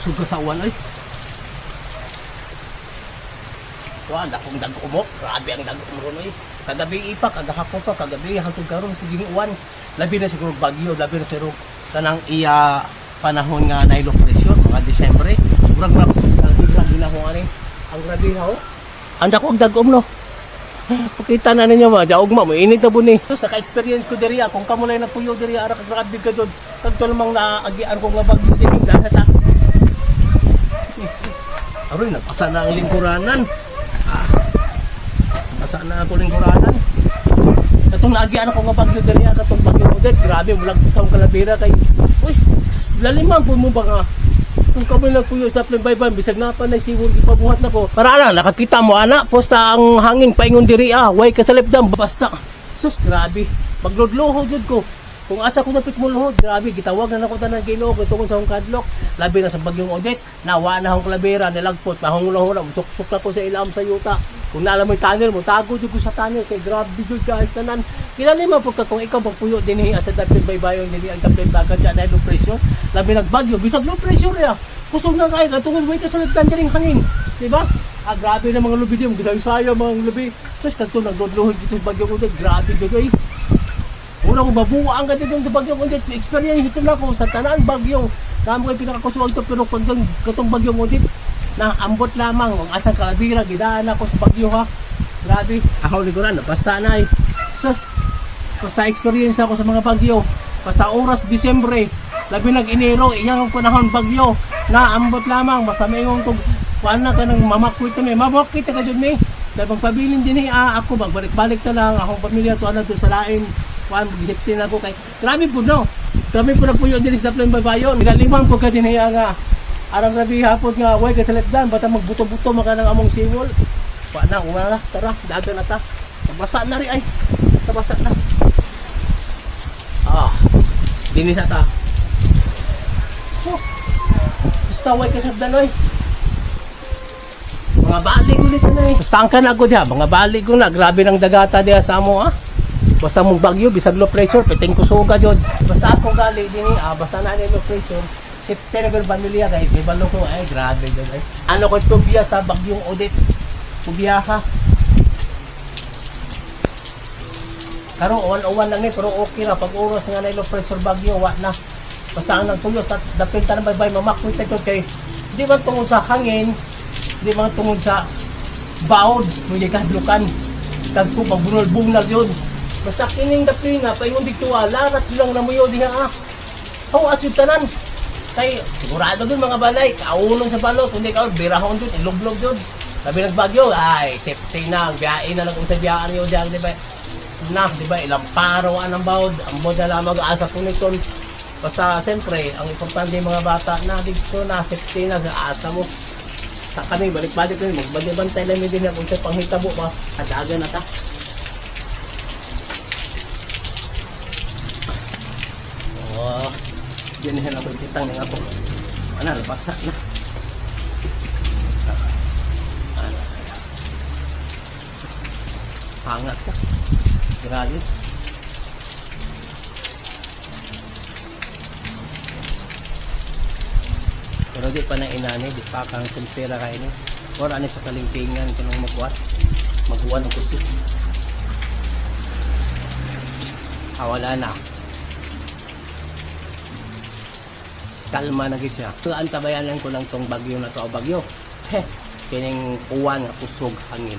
Suga sa uwan ay. Wa, dakong dago mo. Grabe ang dago mo ron ay. Kagabi ipa, kagahapon pa, kagabi hangtod karon sige uwan. Labi na siguro bagyo, labi na siguro kanang iya panahon nga na ilo presyo, mga Disyembre. Murag na grabe na ho ani. Ang grabe na ho. Dako ang dagom no. Pakita na ninyo ba, jaog mo, mainit na buni. So, sa ka-experience ko diriya, kung kamo lang nagpuyo diriya, ara kag grabe ka doon. Kagto namang naagian ko nga bagyo diri, ha. Aroy, nagpasa na ang lingkuranan. Ah, nagpasa na ako lingkuranan. Katong naagian ako nga bagyo diriya, katong bagyo udet, grabe, mulag taong kalabira kay, uy, laliman po mo ba nga? Kung kami nagpuyo sa plebay-bay, bisag na pa na siwol ipabuhat na ko. Para ana, nakakita mo ana, posta ang hangin paingon diri ah, way ka sa lebdam, basta. Sus, grabe. Maglodloho jud ko. Kung asa ko napit mo lohod, grabe, gitawag na nako tanan Ginoo ko tungod sa akong kadlok. Labi na sa bagyong Odette, nawa na akong kalabera, nilagpot, mahungulo na, suksok na ko sa ilam sa yuta. Kung naalam mo tunnel mo, tago jud ko sa tunnel kay grabe jud guys tanan. Kilala mo po ka kung ikaw pagpuyo dinhi sa dapat baybayon dinhi ang dapat bagat dyan ay low pressure. Labi nagbagyo, bisag low pressure ya. Kusog na kay katungod way ka sa lagtan diring hangin, di ba? Ah, grabe na mga lubi diyan, gisayo sayo mga lubi. Sus kadto nagdodlohon dito sa bagyong Odette, grabe jud ay. Una ko babuwa ang ganda doon sa Odette. May experience ito na ako sa tanan bagyo. Kamo kay pinakakusuwag to pero kung doon katong bagyong Odette na ambot lamang ang asang kalabira gidaan ako sa bagyo ha. Grabe. Ako liguran basta na eh. Sus. Basta experience ako sa mga bagyo. Basta oras Disyembre. Labi nag Enero, iyang ang panahon bagyo na ambot lamang basta may yung kung kuan na ka nang mamakwit na may mamakwit ka dyan may dahil magpabilin din eh, ah, ako magbalik-balik na lang akong pamilya to ano to sa lain kuan gisiptin ako kay grabe po no? Kami po nagpuyo din sa Daplin Babayon galimang po ka din iya nga arang rabi hapon nga way ka sa lepdan bata magbuto-buto maka ng among siwol wa na wala na tara dagan na ta. Tabasa na ri ay tabasa na. Ah dinis na ta. Oh, basta way ka sa daloy mga balik ulit na eh. Basta ang kana ko diha, mga balik ko na. Grabe ng dagata diha sa amo ah. Basta mong bagyo, bisag low pressure, piting ko suga jud. Basta ako gali din eh, ah, basta na ni low pressure. Si Tenegal Bandilia kay may balo ko ay grabe jud ay. Ano ko tubiya sa bagyong Odette. Tubiya ha. Karo on on lang ni pero okay na pag oras nga na pressure bagyo wa na. Basta ang nagtuyo sa dapit ta na bye mamakwit jud kay di man tungod sa hangin, di man tungod sa baod, hindi kadlukan. Tagpo magbunal-bunal yun. Basta kining daplina, paingon di tuwa, laras lang na yun diha ah. How at yung tanan. Kay sigurado dun mga balay, kaulong sa balot, hindi ka birahon dun, ilublog dun. Sabi nagbagyo, ay, safety na, biyain na lang kung sa biyaan yun diyan, di ba? Na, di ba, ilang parawan ang bawd, ang bod na lamang asa kuniton. Basta, siyempre, ang importante yung mga bata na dito na, safety na, sa asa mo. Sa kami, balik-balik rin, magbantay lang din kung sa panghitabo pa, kadaga na ta. Oh, na ako kitang ng ato. Ano, labasak na. Ano, Hangat ka. Grabe. Pero di pa na inani, di pa kang kumpira kayo ni. Or ano sa kalingkingan kanang magwat. Magwan ng kusit. Ah, wala na. Kalma na gid siya. So, antabayanan ko lang tong bagyo na to, bagyo. Heh, kining uwan nga kusog hangin.